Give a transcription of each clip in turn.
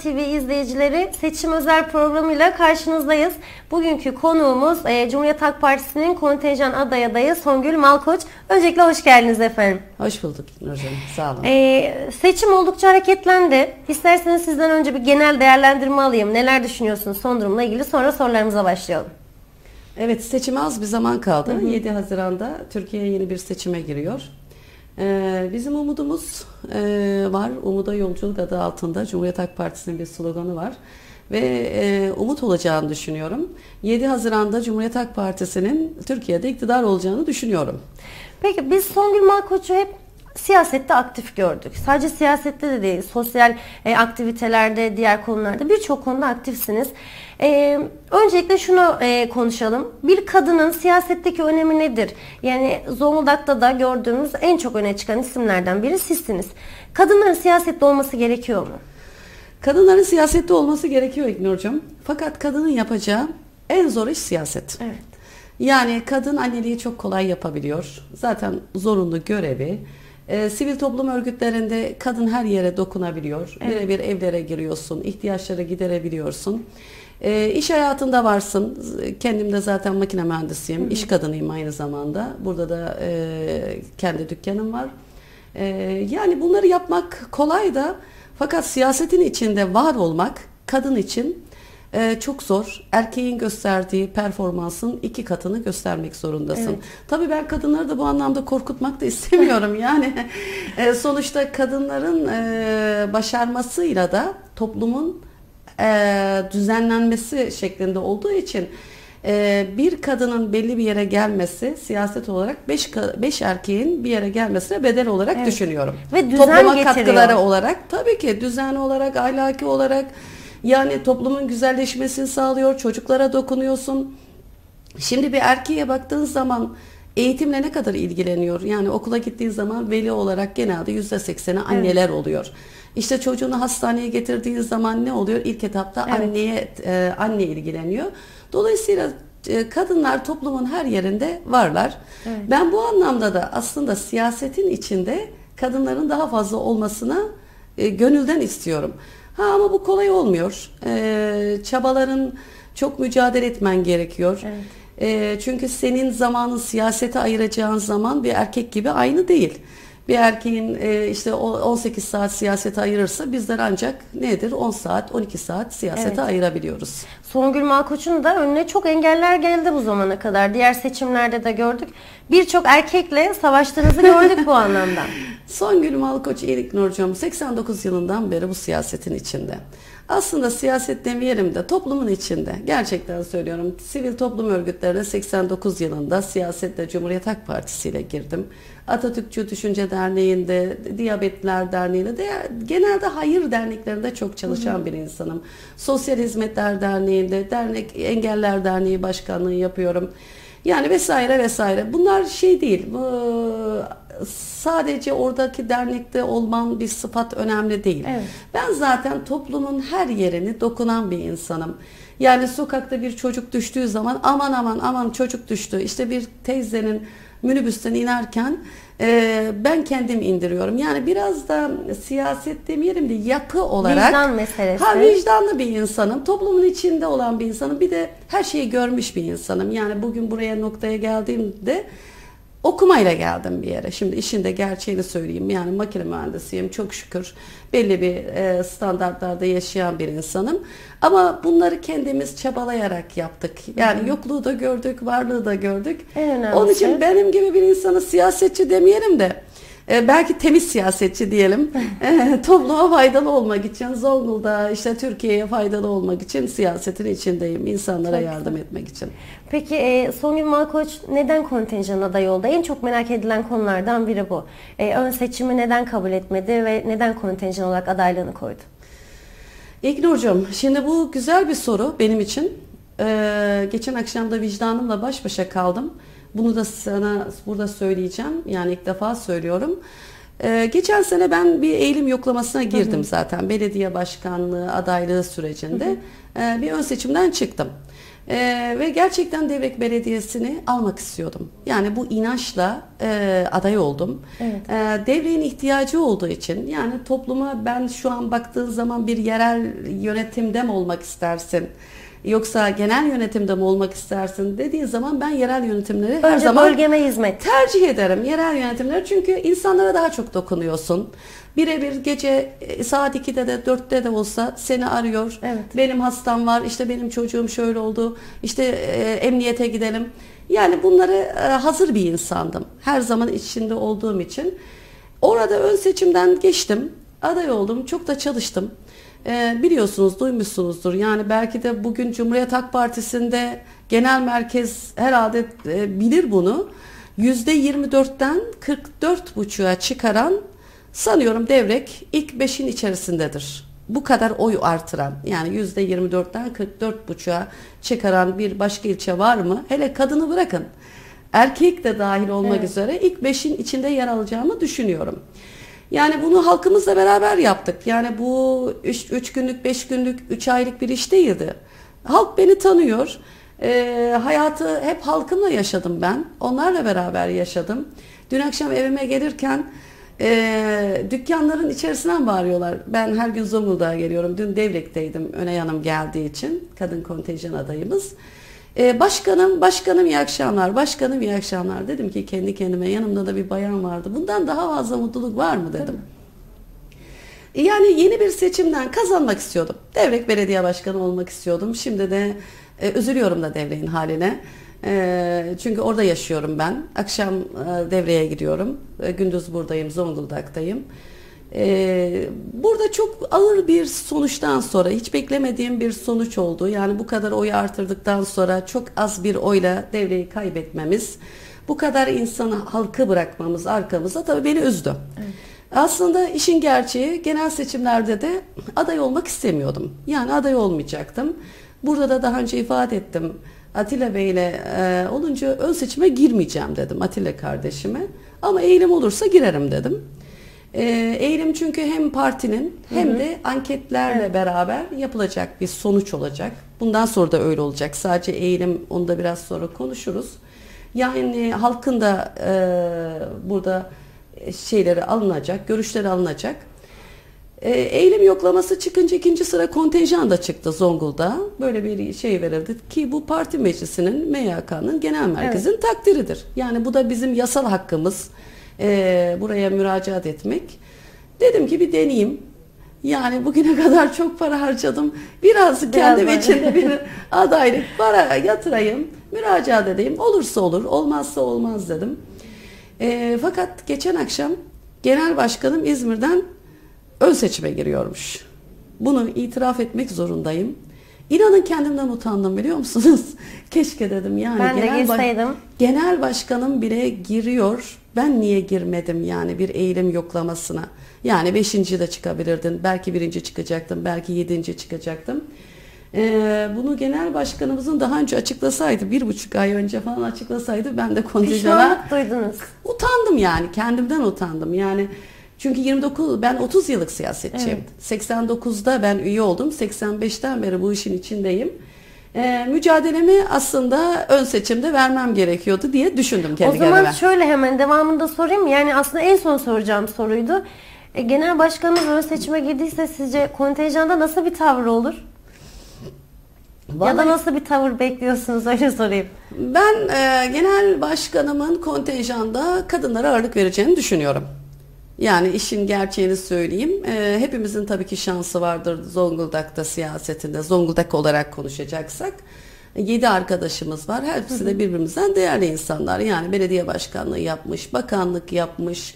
TV izleyicileri. Seçim özel programıyla karşınızdayız. Bugünkü konuğumuz e, Cumhuriyet Halk Partisi'nin kontenjan aday adayı Songül Malkoç. Öncelikle hoş geldiniz efendim. Hoş bulduk Nurcan. Sağ olun. E, seçim oldukça hareketlendi. İsterseniz sizden önce bir genel değerlendirme alayım. Neler düşünüyorsunuz son durumla ilgili sonra sorularımıza başlayalım. Evet seçime az bir zaman kaldı. Hı hı. 7 Haziran'da Türkiye yeni bir seçime giriyor. Ee, bizim umudumuz e, var. Umuda Yolculuk adı altında Cumhuriyet Halk Partisi'nin bir sloganı var. Ve e, umut olacağını düşünüyorum. 7 Haziran'da Cumhuriyet Halk Partisi'nin Türkiye'de iktidar olacağını düşünüyorum. Peki biz Songül Malkoç'u hep siyasette aktif gördük. Sadece siyasette de değil, sosyal e, aktivitelerde, diğer konularda birçok konuda aktifsiniz. E, öncelikle şunu e, konuşalım. Bir kadının siyasetteki önemi nedir? Yani Zonguldak'ta da gördüğümüz en çok öne çıkan isimlerden biri sizsiniz. Kadınların siyasette olması gerekiyor mu? Kadınların siyasette olması gerekiyor İgnur'cum. Fakat kadının yapacağı en zor iş siyaset. Evet. Yani kadın anneliği çok kolay yapabiliyor. Zaten zorunlu görevi. E, sivil toplum örgütlerinde kadın her yere dokunabiliyor. Evet. Birebir evlere giriyorsun, ihtiyaçları giderebiliyorsun. E, iş hayatında varsın. Kendim de zaten makine mühendisiyim. Hı hı. İş kadınıyım aynı zamanda. Burada da e, kendi dükkanım var. E, yani bunları yapmak kolay da fakat siyasetin içinde var olmak kadın için e, çok zor. Erkeğin gösterdiği performansın iki katını göstermek zorundasın. Evet. Tabii ben kadınları da bu anlamda korkutmak da istemiyorum. yani e, sonuçta kadınların e, başarmasıyla da toplumun e, düzenlenmesi şeklinde olduğu için e, bir kadının belli bir yere gelmesi siyaset olarak beş, beş erkeğin bir yere gelmesine bedel olarak evet. düşünüyorum. Ve düzen Topluma getiriyor. katkıları olarak tabii ki düzen olarak, ahlaki olarak yani toplumun güzelleşmesini sağlıyor, çocuklara dokunuyorsun. Şimdi bir erkeğe baktığın zaman eğitimle ne kadar ilgileniyor? Yani okula gittiğin zaman veli olarak genelde yüzde sekseni anneler evet. oluyor. İşte çocuğunu hastaneye getirdiğin zaman ne oluyor? İlk etapta evet. anneye e, anne ilgileniyor. Dolayısıyla e, kadınlar toplumun her yerinde varlar. Evet. Ben bu anlamda da aslında siyasetin içinde kadınların daha fazla olmasına e, gönülden istiyorum. Ha ama bu kolay olmuyor. E, çabaların çok mücadele etmen gerekiyor. Evet. E, çünkü senin zamanın siyasete ayıracağın zaman bir erkek gibi aynı değil. Bir erkeğin e, işte 18 saat siyasete ayırırsa bizler ancak nedir 10 saat 12 saat siyasete evet. ayırabiliyoruz. Songül Malkoç'un da önüne çok engeller geldi bu zamana kadar. Diğer seçimlerde de gördük. Birçok erkekle savaştığınızı gördük bu anlamda. Songül Malkoç İlik Nurcuğum 89 yılından beri bu siyasetin içinde. Aslında siyaset demeyelim de toplumun içinde. Gerçekten söylüyorum. Sivil toplum örgütlerine 89 yılında siyasette Cumhuriyet Halk Partisi ile girdim. Atatürkçü Düşünce Derneği'nde, Diyabetler Derneği'nde de genelde hayır derneklerinde çok çalışan hı hı. bir insanım. Sosyal Hizmetler Derneği'nde, Dernek Engeller Derneği Başkanlığı yapıyorum. Yani vesaire vesaire. Bunlar şey değil. Bu sadece oradaki dernekte olman bir sıfat önemli değil. Evet. Ben zaten toplumun her yerini dokunan bir insanım. Yani sokakta bir çocuk düştüğü zaman aman aman aman çocuk düştü. İşte bir teyzenin minibüsten inerken e, ben kendim indiriyorum. Yani biraz da siyaset demeyelim de yapı olarak. Vicdan meselesi. Ha vicdanlı bir insanım. Toplumun içinde olan bir insanım. Bir de her şeyi görmüş bir insanım. Yani bugün buraya noktaya geldiğimde okumayla geldim bir yere. Şimdi işin de gerçeğini söyleyeyim. Yani makine mühendisiyim çok şükür. Belli bir e, standartlarda yaşayan bir insanım. Ama bunları kendimiz çabalayarak yaptık. Yani Hı-hı. yokluğu da gördük, varlığı da gördük. En Onun için benim gibi bir insanı siyasetçi demeyelim de e, belki temiz siyasetçi diyelim. e, topluma faydalı olmak için Zonguldak'a işte Türkiye'ye faydalı olmak için siyasetin içindeyim. insanlara Çok yardım güzel. etmek için. Peki e, Songül Malkoç neden kontenjan adayı oldu? En çok merak edilen konulardan biri bu. E, ön seçimi neden kabul etmedi ve neden kontenjan olarak adaylığını koydu? İlknur'cum şimdi bu güzel bir soru benim için. Ee, geçen akşam da vicdanımla baş başa kaldım. Bunu da sana burada söyleyeceğim. Yani ilk defa söylüyorum. Ee, geçen sene ben bir eğilim yoklamasına girdim hı hı. zaten. Belediye başkanlığı adaylığı sürecinde. Hı hı. Ee, bir ön seçimden çıktım. Ee, ve gerçekten Devrek Belediyesi'ni almak istiyordum. Yani bu inançla e, aday oldum. Evet. Ee, devreğin ihtiyacı olduğu için yani topluma ben şu an baktığın zaman bir yerel yönetimde mi olmak istersin? Yoksa genel yönetimde mi olmak istersin dediği zaman ben yerel yönetimleri her Önce zaman bölgeme hizmet. tercih ederim yerel yönetimleri çünkü insanlara daha çok dokunuyorsun. Birebir gece e, saat 2'de de 4'te de olsa seni arıyor. Evet. Benim hastam var, işte benim çocuğum şöyle oldu, işte e, emniyete gidelim. Yani bunları e, hazır bir insandım. Her zaman içinde olduğum için. Orada ön seçimden geçtim. Aday oldum. Çok da çalıştım. E, biliyorsunuz, duymuşsunuzdur. Yani belki de bugün Cumhuriyet Halk Partisi'nde genel merkez herhalde e, bilir bunu. %24'ten 44,5'a çıkaran sanıyorum devrek ilk 5'in içerisindedir. Bu kadar oy artıran yani %24'ten 44,5'a çıkaran bir başka ilçe var mı? Hele kadını bırakın. Erkek de dahil olmak Evet. üzere ilk 5'in içinde yer alacağımı düşünüyorum. Yani bunu halkımızla beraber yaptık. Yani bu 3 günlük, 5 günlük, 3 aylık bir iş değildi. Halk beni tanıyor. Ee, hayatı hep halkımla yaşadım ben. Onlarla beraber yaşadım. Dün akşam evime gelirken e, dükkanların içerisinden bağırıyorlar. Ben her gün Zonguldak'a geliyorum. Dün Devrek'teydim. Öney Hanım geldiği için. Kadın kontenjan adayımız. Ee, başkanım, başkanım iyi akşamlar, başkanım iyi akşamlar. Dedim ki kendi kendime yanımda da bir bayan vardı. Bundan daha fazla mutluluk var mı dedim. Yani yeni bir seçimden kazanmak istiyordum. Devrek Belediye Başkanı olmak istiyordum. Şimdi de e, üzülüyorum da devreğin haline. E, çünkü orada yaşıyorum ben. Akşam e, devreye gidiyorum. E, gündüz buradayım, Zonguldak'tayım. E, burada çok ağır bir sonuçtan sonra, hiç beklemediğim bir sonuç oldu. Yani bu kadar oy artırdıktan sonra çok az bir oyla devreyi kaybetmemiz, bu kadar insanı halkı bırakmamız arkamıza tabii beni üzdü. Aslında işin gerçeği genel seçimlerde de aday olmak istemiyordum. Yani aday olmayacaktım. Burada da daha önce ifade ettim. Atilla Bey ile e, olunca ön seçime girmeyeceğim dedim Atilla kardeşime. Ama eğilim olursa girerim dedim. E, eğilim çünkü hem partinin hem de anketlerle beraber yapılacak bir sonuç olacak. Bundan sonra da öyle olacak. Sadece eğilim onu da biraz sonra konuşuruz. Yani halkın da e, burada şeyleri alınacak, görüşleri alınacak. E, eğilim yoklaması çıkınca ikinci sıra kontenjan da çıktı Zonguldak'a. Böyle bir şey verildi ki bu parti meclisinin, MYK'nın genel merkezin takdiridir. Yani bu da bizim yasal hakkımız. E, buraya müracaat etmek. Dedim ki bir deneyeyim. Yani bugüne kadar çok para harcadım. Biraz kendim var. içinde bir adaylık para yatırayım, müracaat edeyim. Olursa olur, olmazsa olmaz dedim. E, fakat geçen akşam genel başkanım İzmir'den ön seçime giriyormuş. Bunu itiraf etmek zorundayım. İnanın kendimden utandım biliyor musunuz? Keşke dedim yani. Ben de genel, ba- girseydim. genel başkanım bile giriyor. Ben niye girmedim yani bir eğilim yoklamasına? Yani beşinci de çıkabilirdin. Belki birinci çıkacaktım. Belki yedinci çıkacaktım. Ee, bunu genel başkanımızın daha önce açıklasaydı, bir buçuk ay önce falan açıklasaydı ben de kontenjana Pişmanlık duydunuz. utandım yani kendimden utandım yani çünkü 29 ben 30 yıllık siyasetçiyim. 89'da ben üye oldum. 85'ten beri bu işin içindeyim. Ee, mücadelemi aslında ön seçimde vermem gerekiyordu diye düşündüm kendi o zaman kendime. şöyle hemen devamında sorayım. Yani aslında en son soracağım soruydu. E, genel başkanımız ön seçime girdiyse sizce kontenjanda nasıl bir tavır olur? Ya da Vallahi nasıl bir tavır bekliyorsunuz öyle sorayım. ben e, genel başkanımın kontenjanda kadınlara ağırlık vereceğini düşünüyorum. Yani işin gerçeğini söyleyeyim. E, hepimizin tabii ki şansı vardır Zonguldak'ta siyasetinde. Zonguldak olarak konuşacaksak. 7 arkadaşımız var. Hepsi de birbirimizden değerli insanlar. Yani belediye başkanlığı yapmış, bakanlık yapmış,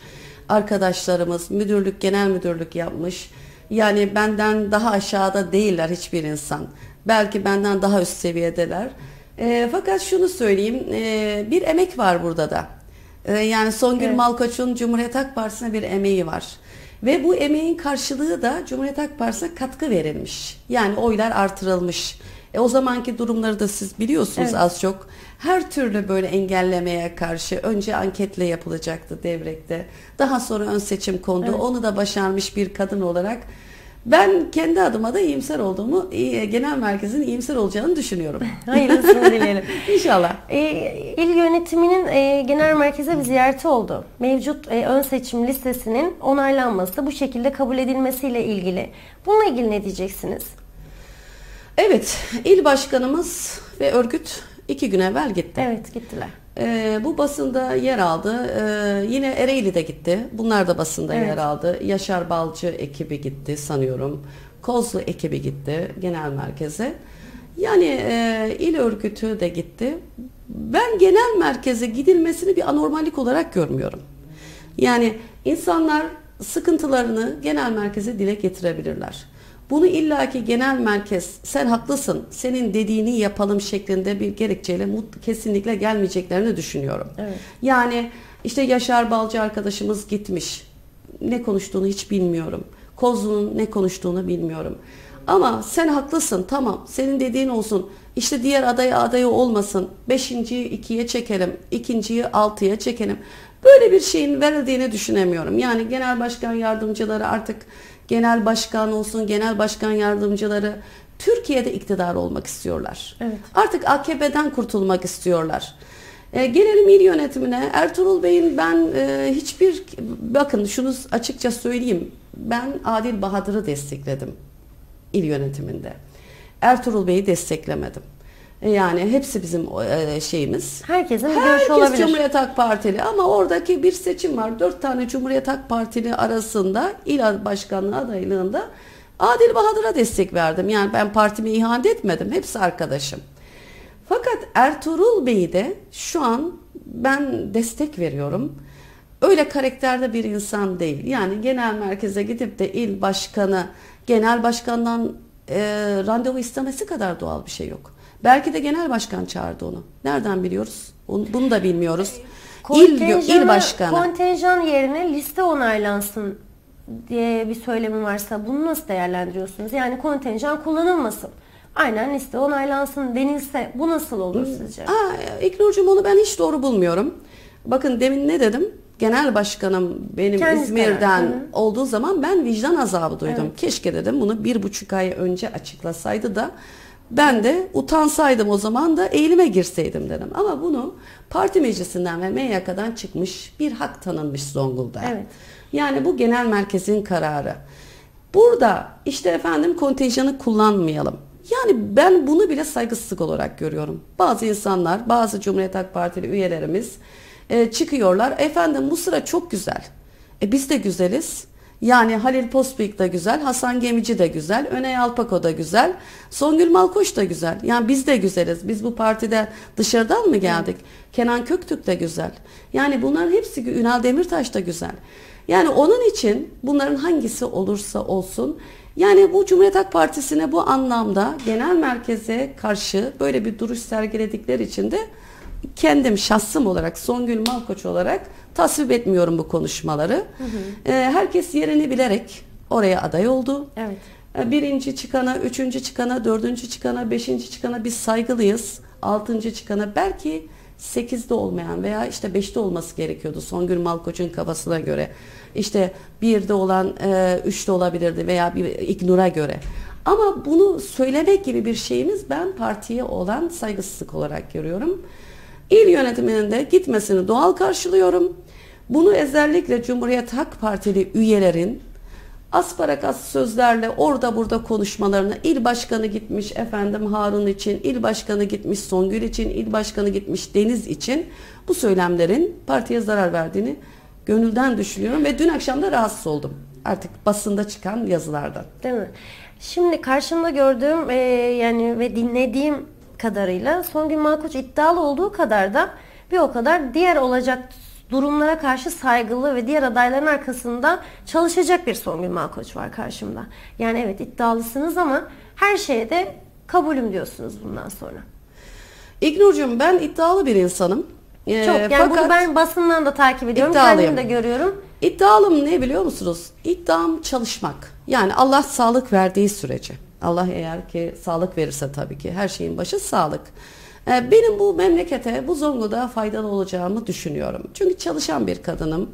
arkadaşlarımız müdürlük, genel müdürlük yapmış. Yani benden daha aşağıda değiller hiçbir insan. Belki benden daha üst seviyedeler. E, fakat şunu söyleyeyim, e, bir emek var burada da. E, yani Songül Evet. Malkoç'un Cumhuriyet Halk Partisi'ne bir emeği var. Ve bu emeğin karşılığı da Cumhuriyet Halk Partisi'ne katkı verilmiş. Yani oylar artırılmış. E, o zamanki durumları da siz biliyorsunuz Evet. az çok. Her türlü böyle engellemeye karşı önce anketle yapılacaktı devrekte. Daha sonra ön seçim kondu. Evet. Onu da başarmış bir kadın olarak Ben kendi adıma da iyimser olduğumu, e, genel merkezin iyimser olacağını düşünüyorum. Hayırlısını dileyelim. İnşallah. E, il yönetiminin e, genel merkeze bir ziyareti oldu. Mevcut e, ön seçim listesinin onaylanması, bu şekilde kabul edilmesiyle ilgili. Bununla ilgili ne diyeceksiniz? Evet, il başkanımız ve örgüt iki gün evvel gitti. Evet, gittiler. Ee, bu basında yer aldı. Ee, yine Ereğli de gitti. Bunlar da basında Evet. yer aldı. Yaşar Balcı ekibi gitti sanıyorum. Kozlu ekibi gitti genel merkeze. Yani e, il örgütü de gitti. Ben genel merkeze gidilmesini bir anormallik olarak görmüyorum. Yani insanlar sıkıntılarını genel merkeze dile getirebilirler. Bunu illaki genel merkez sen haklısın senin dediğini yapalım şeklinde bir gerekçeyle kesinlikle gelmeyeceklerini düşünüyorum. Evet. Yani işte Yaşar Balcı arkadaşımız gitmiş. Ne konuştuğunu hiç bilmiyorum. Kozlu'nun ne konuştuğunu bilmiyorum. Ama sen haklısın tamam senin dediğin olsun. İşte diğer adaya adayı olmasın. Beşinciyi ikiye çekelim. ikinciyi altıya çekelim. Böyle bir şeyin verildiğini düşünemiyorum. Yani genel başkan yardımcıları artık genel başkan olsun, genel başkan yardımcıları Türkiye'de iktidar olmak istiyorlar. Evet. Artık AKP'den kurtulmak istiyorlar. E, gelelim il yönetimine. Ertuğrul Bey'in ben e, hiçbir bakın şunu açıkça söyleyeyim. Ben Adil Bahadır'ı destekledim il yönetiminde. Ertuğrul Bey'i desteklemedim. E, yani hepsi bizim e, şeyimiz. Herkesin bir görüşü Herkes olabilir. Cumhuriyet Halk Partili ama oradaki bir seçim var. Dört tane Cumhuriyet Halk Partili arasında il başkanlığı adaylığında Adil Bahadır'a destek verdim. Yani ben partime ihanet etmedim. Hepsi arkadaşım. Fakat Ertuğrul Bey'i de şu an ben destek veriyorum. Öyle karakterde bir insan değil. Yani genel merkeze gidip de il başkanı, genel başkandan e, randevu istemesi kadar doğal bir şey yok. Belki de genel başkan çağırdı onu. Nereden biliyoruz? Onu- Bunu da bilmiyoruz. İl, il başkanı. Kontenjan yerine liste onaylansın diye bir söylemi varsa bunu nasıl değerlendiriyorsunuz? Yani kontenjan kullanılmasın. Aynen liste onaylansın denilse bu nasıl olur sizce? Aa, İknur'cum onu ben hiç doğru bulmuyorum. Bakın demin ne dedim? Genel başkanım benim Kendisi İzmir'den karar, olduğu zaman ben vicdan azabı duydum. Evet. Keşke dedim bunu bir buçuk ay önce açıklasaydı da ben de utansaydım o zaman da eğilime girseydim dedim. Ama bunu parti meclisinden ve MYK'dan çıkmış bir hak tanınmış Zonguldak'a. Evet. Yani bu genel merkezin kararı. Burada işte efendim kontenjanı kullanmayalım. Yani ben bunu bile saygısızlık olarak görüyorum. Bazı insanlar, bazı Cumhuriyet Halk Partili üyelerimiz e, çıkıyorlar. Efendim bu sıra çok güzel. E, biz de güzeliz. Yani Halil Pospik de güzel, Hasan Gemici de güzel, Öney Alpako da güzel, Songül Malkoç da güzel. Yani biz de güzeliz. Biz bu partide dışarıdan mı geldik? Kenan Köktürk de güzel. Yani bunların hepsi Ünal Demirtaş da güzel. Yani onun için bunların hangisi olursa olsun yani bu Cumhuriyet Halk Partisi'ne bu anlamda genel merkeze karşı böyle bir duruş sergiledikleri için de kendim şahsım olarak Songül Malkoç olarak tasvip etmiyorum bu konuşmaları. Ee, herkes yerini bilerek oraya aday oldu. Evet. Ee, Birinci çıkana, üçüncü çıkana, dördüncü çıkana, beşinci çıkana biz saygılıyız. Altıncı çıkana belki sekizde olmayan veya işte beşte olması gerekiyordu Songül Malkoç'un kafasına göre. İşte birde olan e, üçte olabilirdi veya bir İgnur'a göre. Ama bunu söylemek gibi bir şeyimiz ben partiye olan saygısızlık olarak görüyorum. İl yönetiminin de gitmesini doğal karşılıyorum. Bunu özellikle Cumhuriyet Halk Partili üyelerin asparagas sözlerle orada burada konuşmalarını il başkanı gitmiş efendim Harun için, il başkanı gitmiş Songül için, il başkanı gitmiş Deniz için bu söylemlerin partiye zarar verdiğini gönülden düşünüyorum ve dün akşam da rahatsız oldum. Artık basında çıkan yazılardan. Değil mi? Şimdi karşımda gördüğüm e, yani ve dinlediğim kadarıyla Songül Malkoç iddialı olduğu kadar da bir o kadar diğer olacak durumlara karşı saygılı ve diğer adayların arkasında çalışacak bir Songül Malkoç var karşımda. Yani evet iddialısınız ama her şeye de kabulüm diyorsunuz bundan sonra. İgnur'cum ben iddialı bir insanım. Ee, Çok yani fakat- bunu ben basından da takip ediyorum. İddialıyım. Kendim de görüyorum. İddialım ne biliyor musunuz? İddiam çalışmak. Yani Allah sağlık verdiği sürece. Allah eğer ki sağlık verirse tabii ki her şeyin başı sağlık. Ee, Benim bu memlekete, bu Zonguldak'a faydalı olacağımı düşünüyorum. Çünkü çalışan bir kadınım.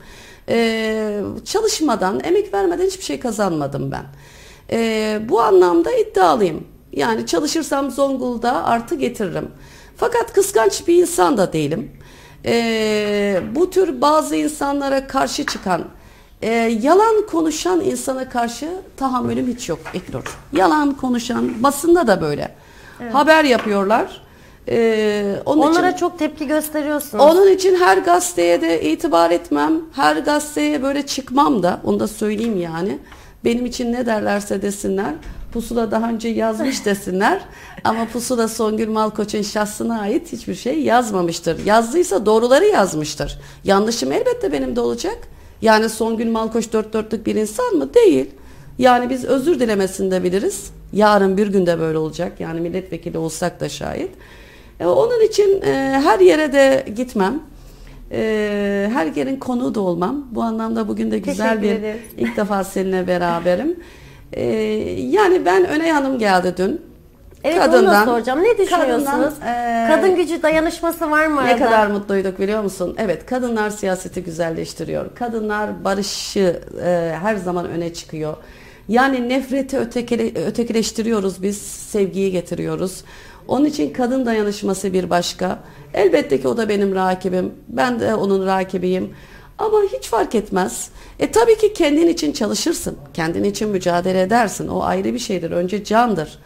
Ee, Çalışmadan, emek vermeden hiçbir şey kazanmadım ben. E, bu anlamda iddialıyım. Yani çalışırsam Zonguldak'a artı getiririm. Fakat kıskanç bir insan da değilim. Bu tür bazı insanlara karşı çıkan, e, yalan konuşan insana karşı tahammülüm hiç yok İknur. Yalan konuşan, basında da böyle. Haber yapıyorlar. E, onun Onlara için, çok tepki gösteriyorsunuz. onun için her gazeteye de itibar etmem. Her gazeteye böyle çıkmam da. Onu da söyleyeyim yani. Benim için ne derlerse desinler. Pusula daha önce yazmış desinler. Ama Pusula Songül Malkoç'un şahsına ait hiçbir şey yazmamıştır. Yazdıysa doğruları yazmıştır. Yanlışım elbette benim de olacak. Yani Songül Malkoç dört dörtlük bir insan mı? Değil. Yani biz özür dilemesini de biliriz. Yarın bir günde böyle olacak. Yani milletvekili olsak da şayet. E, onun için e, her yere de gitmem. E, her yerin konuğu da olmam. Bu anlamda bugün de güzel Teşekkür bir ederiz. ilk defa seninle beraberim. E, yani ben Öney Hanım geldi dün. Evet onu da soracağım. Ne düşünüyorsunuz? kadından, e, Kadın gücü dayanışması var mı ne arada? kadar mutluyduk biliyor musun? Evet, kadınlar siyaseti güzelleştiriyor. Kadınlar barışı e, her zaman öne çıkıyor. Yani nefreti ötekile, ötekileştiriyoruz biz, sevgiyi getiriyoruz. Onun için kadın dayanışması bir başka. Elbette ki o da benim rakibim. Ben de onun rakibiyim. Ama hiç fark etmez. E tabii ki kendin için çalışırsın. Kendin için mücadele edersin. O ayrı bir şeydir. Önce candır.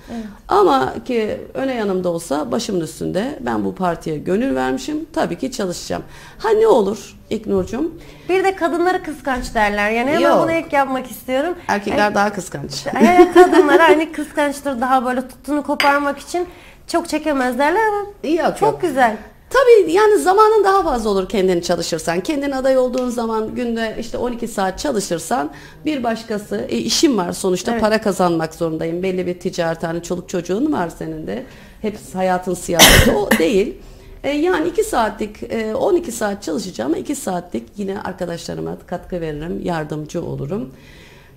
Ama ki öne yanımda olsa başımın üstünde ben bu partiye gönül vermişim. Tabii ki çalışacağım. Ha ne olur İknur'cum? Bir de kadınları kıskanç derler. Yani hemen Yok. bunu ek yapmak istiyorum. Erkekler daha kıskanç. Yani kadınlar hani kıskançtır daha böyle tuttuğunu koparmak için çok çekemez derler ama Yok, çok yok. güzel. Tabii yani zamanın daha fazla olur kendini çalışırsan. Kendin aday olduğun zaman günde işte 12 saat çalışırsan bir başkası e, işim var sonuçta Evet. para kazanmak zorundayım. Belli bir ticaret hani çoluk çocuğun var senin de. Hepsi hayatın siyaseti o değil. E, yani 2 saatlik e, 12 saat çalışacağım 2 saatlik yine arkadaşlarıma katkı veririm, yardımcı olurum.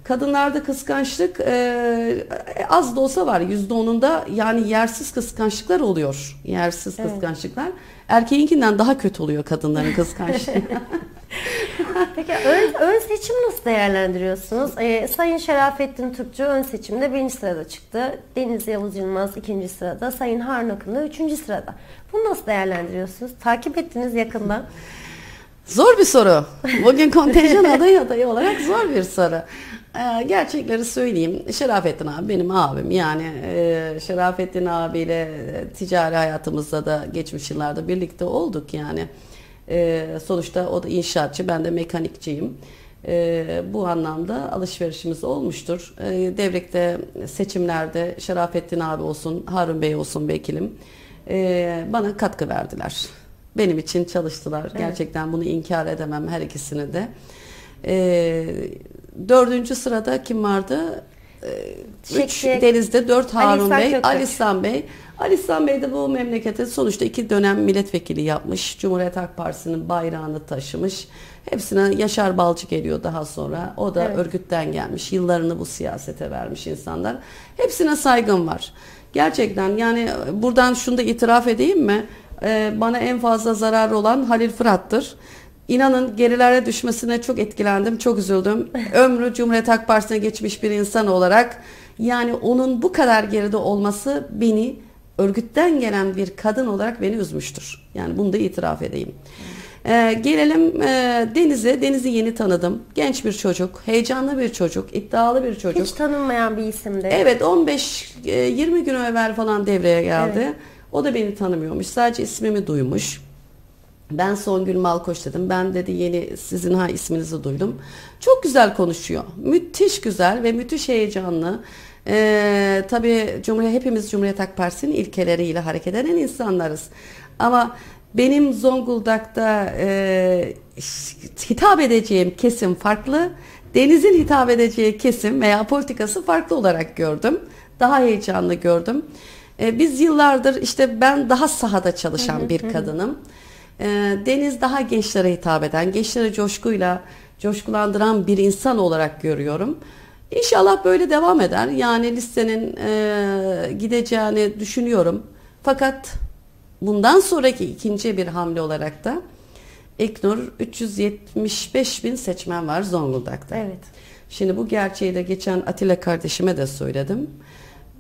Kadınlarda kıskançlık e, az da olsa var. Yüzde onunda yani yersiz kıskançlıklar oluyor. Yersiz kıskançlıklar. Erkeğinkinden daha kötü oluyor kadınların kıskançlığı. Peki ön, ön seçim nasıl değerlendiriyorsunuz? Ee, Sayın Şerafettin Tüpçü ön seçimde birinci sırada çıktı. Deniz Yavuz Yılmaz ikinci sırada. Sayın Harun Akın da üçüncü sırada. Bunu nasıl değerlendiriyorsunuz? Takip ettiniz yakından. Zor bir soru. Bugün kontenjan adayı adayı olarak zor bir soru. Ee, gerçekleri söyleyeyim. Şerafettin abi benim abim. Yani e, Şerafettin abiyle e, ticari hayatımızda da geçmiş yıllarda birlikte olduk yani. E, sonuçta o da inşaatçı, ben de mekanikçiyim. E, bu anlamda alışverişimiz olmuştur. E, Devrek'te seçimlerde Şerafettin abi olsun, Harun Bey olsun vekilim e, bana katkı verdiler. Benim için çalıştılar. Gerçekten bunu inkar edemem her ikisini de. Ee, dördüncü sırada kim vardı? Ee, üç Çiçek. Deniz'de dört Harun İhsan Bey, Kökök. Ali İhsan Bey. Ali İhsan Bey de bu memlekete sonuçta iki dönem milletvekili yapmış. Cumhuriyet Halk Partisi'nin bayrağını taşımış. Hepsine Yaşar Balcı geliyor daha sonra. O da Evet. örgütten gelmiş. Yıllarını bu siyasete vermiş insanlar. Hepsine saygım var. Gerçekten yani buradan şunu da itiraf edeyim mi? Ee, bana en fazla zarar olan Halil Fırat'tır. İnanın gerilere düşmesine çok etkilendim, çok üzüldüm. Ömrü Cumhuriyet Halk Partisi'ne geçmiş bir insan olarak yani onun bu kadar geride olması beni örgütten gelen bir kadın olarak beni üzmüştür. Yani bunu da itiraf edeyim. Ee, gelelim e, Deniz'e. Deniz'i yeni tanıdım. Genç bir çocuk, heyecanlı bir çocuk, iddialı bir çocuk. Hiç tanınmayan bir isimdi. Evet 15-20 gün evvel falan devreye geldi. Evet. O da beni tanımıyormuş. Sadece ismimi duymuş. Ben Songül Malkoç dedim. Ben dedi yeni sizin ha isminizi duydum. Çok güzel konuşuyor. Müthiş güzel ve müthiş heyecanlı. Ee, tabii Cumhuriyet, hepimiz Cumhuriyet Halk Partisi'nin ilkeleriyle hareket eden insanlarız. Ama benim Zonguldak'ta e, hitap edeceğim kesim farklı. Deniz'in hitap edeceği kesim veya politikası farklı olarak gördüm. Daha heyecanlı gördüm. E, biz yıllardır işte ben daha sahada çalışan bir kadınım. E, Deniz daha gençlere hitap eden, gençlere coşkuyla coşkulandıran bir insan olarak görüyorum. İnşallah böyle devam eder. Yani listenin e, gideceğini düşünüyorum. Fakat bundan sonraki ikinci bir hamle olarak da İknur 375 bin seçmen var Zonguldak'ta. Evet. Şimdi bu gerçeği de geçen Atilla kardeşime de söyledim.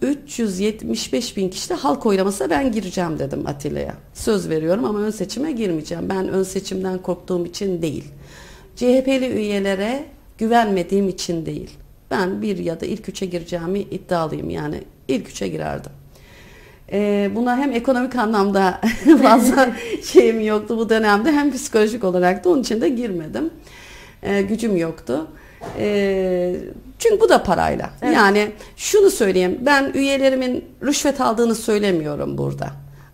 375 bin kişide halk oylamasına ben gireceğim dedim Atilla'ya. Söz veriyorum ama ön seçime girmeyeceğim. Ben ön seçimden korktuğum için değil. CHP'li üyelere güvenmediğim için değil. Ben bir ya da ilk üçe gireceğimi iddialıyım yani ilk üçe girerdim. Ee, buna hem ekonomik anlamda fazla şeyim yoktu bu dönemde hem psikolojik olarak da onun için de girmedim. Ee, gücüm yoktu. Ee, çünkü bu da parayla. Evet. Yani şunu söyleyeyim ben üyelerimin rüşvet aldığını söylemiyorum burada.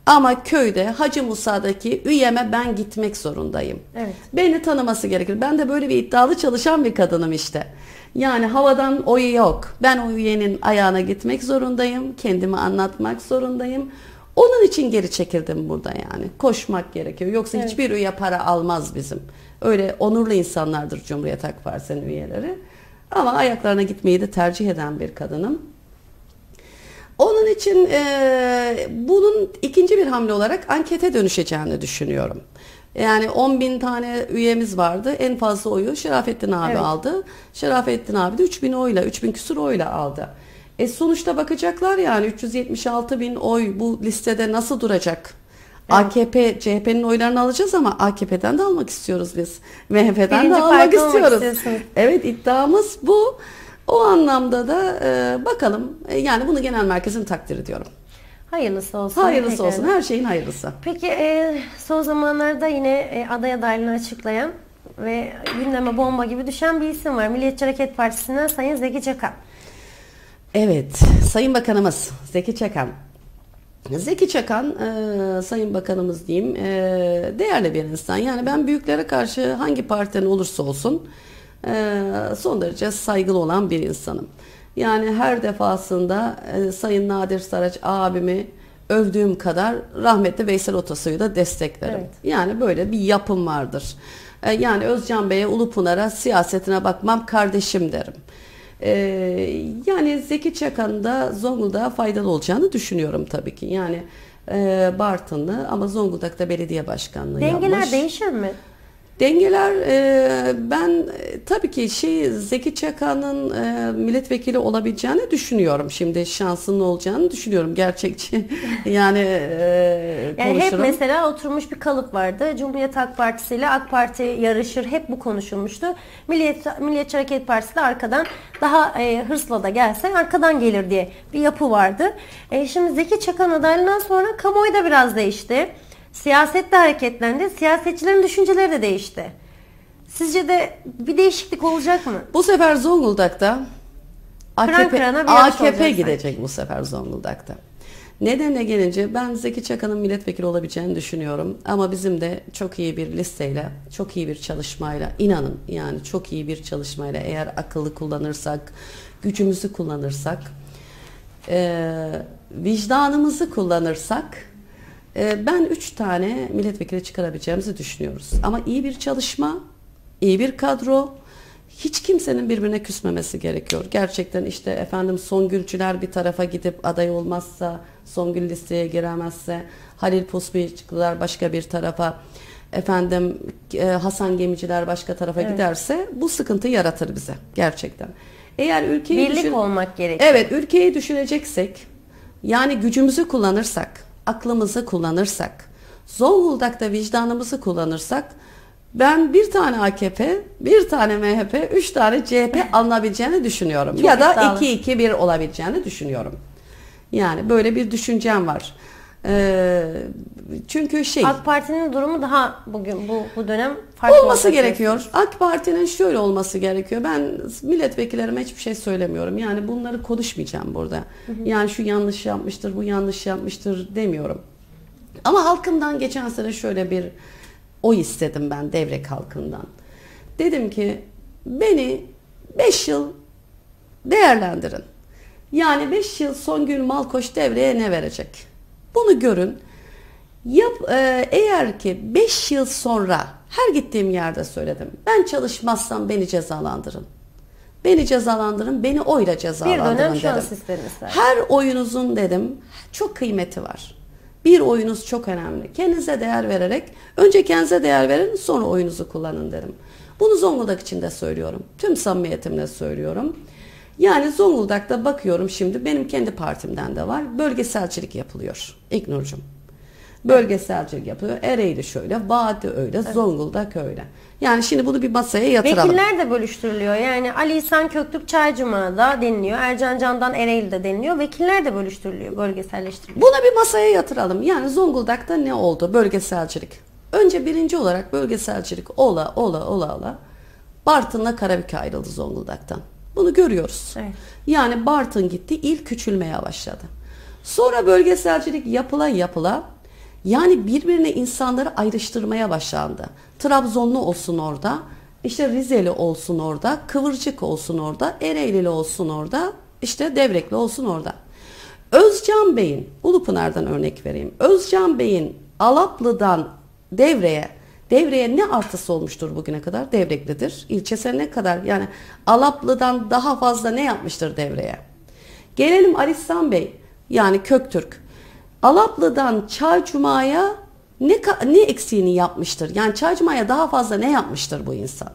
Ama köyde Hacı Musa'daki üyeme ben gitmek zorundayım. Evet. Beni tanıması gerekir. Ben de böyle bir iddialı çalışan bir kadınım işte. Yani havadan oyu yok. Ben o üyenin ayağına gitmek zorundayım. Kendimi anlatmak zorundayım. Onun için geri çekildim burada yani. Koşmak gerekiyor. Yoksa evet. hiçbir üye para almaz bizim. Öyle onurlu insanlardır Cumhuriyet Halk Partisi'nin üyeleri. Ama ayaklarına gitmeyi de tercih eden bir kadınım. Onun için e, bunun ikinci bir hamle olarak ankete dönüşeceğini düşünüyorum. Yani 10 bin tane üyemiz vardı. En fazla oyu Şerafettin abi evet. aldı. Şerafettin abi de 3 bin oyla, 3 bin küsur oyla aldı. E sonuçta bakacaklar yani 376 bin oy bu listede nasıl duracak? Evet. AKP, CHP'nin oylarını alacağız ama AKP'den de almak istiyoruz biz. MHP'den de almak istiyoruz. Evet iddiamız bu. O anlamda da e, bakalım e, yani bunu genel merkezin takdir ediyorum. Hayırlısı olsun. Hayırlısı Peki. olsun. Her şeyin hayırlısı. Peki e, son zamanlarda yine e, aday adaylığını açıklayan ve gündeme bomba gibi düşen bir isim var. Milliyetçi Hareket Partisi'nden Sayın Zeki Çakan. Evet, Sayın Bakanımız Zeki Çakan. Zeki Çakan, e, Sayın Bakanımız diyeyim, e, değerli bir insan. Yani ben büyüklere karşı hangi partiden olursa olsun e, son derece saygılı olan bir insanım. Yani her defasında e, Sayın Nadir Saraç abimi övdüğüm kadar rahmetli Veysel Otosu'yu da desteklerim. Evet. Yani böyle bir yapım vardır. E, yani Özcan Bey'e Ulupınar'a siyasetine bakmam kardeşim derim. E, yani Zeki Çakan'ın da Zonguldak'a faydalı olacağını düşünüyorum tabii ki. Yani e, Bartınlı ama Zonguldak'ta belediye başkanlığı Dengeler yapmış. Dengeler değişir mi? Dengeler e, ben tabii ki şey Zeki Çakan'ın e, milletvekili olabileceğini düşünüyorum. Şimdi şansının olacağını düşünüyorum gerçekçi. yani e, yani hep mesela oturmuş bir kalıp vardı. Cumhuriyet Halk Partisi ile AK Parti yarışır. Hep bu konuşulmuştu. Milliyet, Milliyetçi Hareket Partisi de arkadan daha e, hırsla da gelse arkadan gelir diye bir yapı vardı. E, şimdi Zeki Çakan adaylığından sonra kamuoyu da biraz değişti. Siyaset de hareketlendi. Siyasetçilerin düşünceleri de değişti. Sizce de bir değişiklik olacak mı? Bu sefer Zonguldak'ta AKP, AKP gidecek bu sefer Zonguldak'ta. Nedenle gelince ben Zeki Çakan'ın milletvekili olabileceğini düşünüyorum. Ama bizim de çok iyi bir listeyle, çok iyi bir çalışmayla, inanın yani çok iyi bir çalışmayla eğer akıllı kullanırsak, gücümüzü kullanırsak, e, vicdanımızı kullanırsak ben üç tane milletvekili çıkarabileceğimizi düşünüyoruz. Ama iyi bir çalışma, iyi bir kadro, hiç kimsenin birbirine küsmemesi gerekiyor. Gerçekten işte efendim Songülcüler bir tarafa gidip aday olmazsa, Songül listeye giremezse, Halil Pusbuyuklar başka bir tarafa, efendim e, Hasan Gemiciler başka tarafa evet. giderse bu sıkıntı yaratır bize gerçekten. Eğer ülkeyi Birlik düşün... olmak gerekiyor. Evet, ülkeyi düşüneceksek, yani gücümüzü kullanırsak, aklımızı kullanırsak, Zonguldak'ta vicdanımızı kullanırsak ben bir tane AKP, bir tane MHP, üç tane CHP alınabileceğini düşünüyorum. Çok ya da 2-2-1 olabileceğini düşünüyorum. Yani böyle bir düşüncem var. Ee, çünkü şey AK Parti'nin durumu daha bugün bu bu dönem farklı olması gerekiyor. AK Parti'nin şöyle olması gerekiyor. Ben milletvekillerime hiçbir şey söylemiyorum. Yani bunları konuşmayacağım burada. Hı hı. Yani şu yanlış yapmıştır, bu yanlış yapmıştır demiyorum. Ama halkımdan geçen sene şöyle bir oy istedim ben Devrek halkından. Dedim ki beni 5 yıl değerlendirin. Yani 5 yıl Songül Malkoç devreye ne verecek? Bunu görün. Yap, e, eğer ki 5 yıl sonra her gittiğim yerde söyledim. Ben çalışmazsam beni cezalandırın. Beni cezalandırın, beni oyla cezalandırın Bir dönem dedim. ister. Her oyunuzun dedim çok kıymeti var. Bir oyunuz çok önemli. Kendinize değer vererek önce kendinize değer verin sonra oyunuzu kullanın dedim. Bunu Zonguldak için de söylüyorum. Tüm samimiyetimle söylüyorum. Yani Zonguldak'ta bakıyorum şimdi benim kendi partimden de var. Bölgeselcilik yapılıyor. İknur'cum. Bölgeselcilik yapılıyor. Ereğli şöyle, Vadi öyle, Zonguldak öyle. Yani şimdi bunu bir masaya yatıralım. Vekiller de bölüştürülüyor. Yani Ali İhsan Köktürk Çaycuma'da deniliyor. Ercan Can'dan Ereğli'de deniliyor. Vekiller de bölüştürülüyor, bölgeselleştiriliyor. Buna bir masaya yatıralım. Yani Zonguldak'ta ne oldu? Bölgeselcilik. Önce birinci olarak bölgeselcilik ola ola ola ola Bartın'la Karabük ayrıldı Zonguldak'tan. Bunu görüyoruz. Evet. Yani Bartın gitti, il küçülmeye başladı. Sonra bölgeselcilik yapıla yapıla yani birbirine insanları ayrıştırmaya başlandı. Trabzonlu olsun orada, işte Rizeli olsun orada, Kıvırcık olsun orada, Ereğlili olsun orada, işte Devrekli olsun orada. Özcan Bey'in, Ulupınar'dan örnek vereyim. Özcan Bey'in Alaplı'dan Devre'ye, Devre'ye ne artısı olmuştur bugüne kadar? Devreklidir. İlçesine ne kadar? Yani Alaplı'dan daha fazla ne yapmıştır Devre'ye? Gelelim Alistan Bey, yani Köktürk. Alaplı'dan Çaycuma'ya ne, ne eksiğini yapmıştır? Yani Çaycuma'ya daha fazla ne yapmıştır bu insan?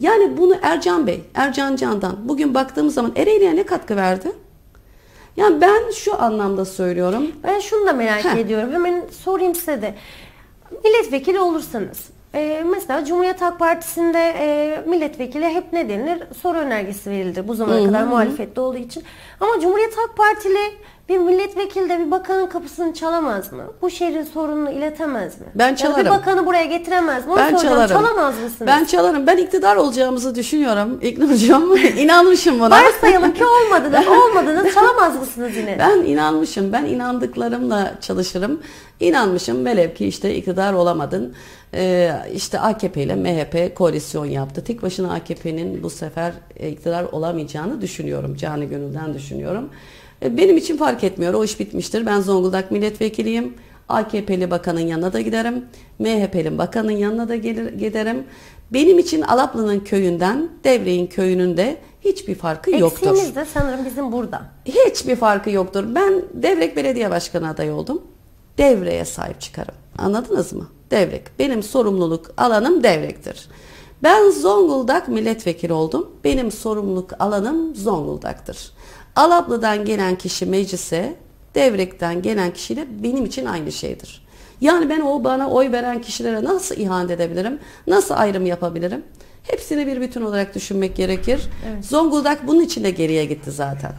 Yani bunu Ercan Bey, Ercan Can'dan bugün baktığımız zaman Ereğli'ye ne katkı verdi? Yani ben şu anlamda söylüyorum. Ben şunu da merak Heh. ediyorum. Hemen sorayım size de. Milletvekili olursanız e, mesela Cumhuriyet Halk Partisi'nde e, milletvekili hep ne denilir? Soru önergesi verildi bu zamana kadar muhalefette olduğu için. Ama Cumhuriyet Halk Partili bir milletvekili de bir bakanın kapısını çalamaz mı? Bu şehrin sorununu iletemez mi? Ben Ya çalarım. bir bakanı buraya getiremez mi? Onu Ben soracağım. çalarım. Çalamaz mısınız? Ben çalarım. Ben iktidar olacağımızı düşünüyorum. İknurcuğum inanmışım buna. Varsayalım ki olmadınız. Olmadınız. Çalamaz mısınız yine? Ben inanmışım. Ben inandıklarımla çalışırım. İnanmışım. Velev ki işte iktidar olamadın. Ee, işte AKP ile MHP koalisyon yaptı. Tek başına AKP'nin bu sefer iktidar olamayacağını düşünüyorum. Canı gönülden düşünüyorum. E, Benim için fark etmiyor. O iş bitmiştir. Ben Zonguldak milletvekiliyim. AKP'li bakanın yanına da giderim. MHP'li bakanın yanına da gelir, giderim. Benim için Alaplı'nın köyünden Devre'in köyünün de hiçbir farkı yoktur. Eksiğimiz de sanırım bizim burada. Hiçbir farkı yoktur. Ben Devrek Belediye Başkanı adayı oldum. Devre'ye sahip çıkarım. Anladınız mı? Devrek. Benim sorumluluk alanım Devrek'tir. Ben Zonguldak milletvekili oldum. Benim sorumluluk alanım Zonguldak'tır. Alaplı'dan gelen kişi meclise, Devrek'ten gelen kişiyle benim için aynı şeydir. Yani ben o bana oy veren kişilere nasıl ihanet edebilirim? Nasıl ayrım yapabilirim? Hepsini bir bütün olarak düşünmek gerekir. Zonguldak bunun için de geriye gitti zaten.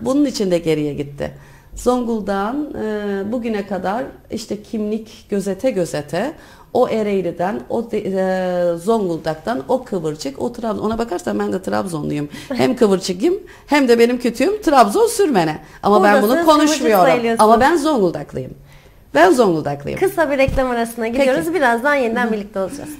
Bunun için de geriye gitti. Zonguldak'ın e, bugüne kadar işte kimlik gözete gözete o Ereğli'den, o e, Zonguldak'tan, o Kıvırcık, o Trabzon. Ona bakarsan ben de Trabzonluyum. Hem Kıvırcık'ım hem de benim kütüğüm Trabzon sürmene. Ama ben bunu Buradasınız, konuşmuyorum. Ama ben Zonguldaklıyım. Ben Zonguldaklıyım. Kısa bir reklam arasına gidiyoruz. Birazdan yeniden birlikte olacağız.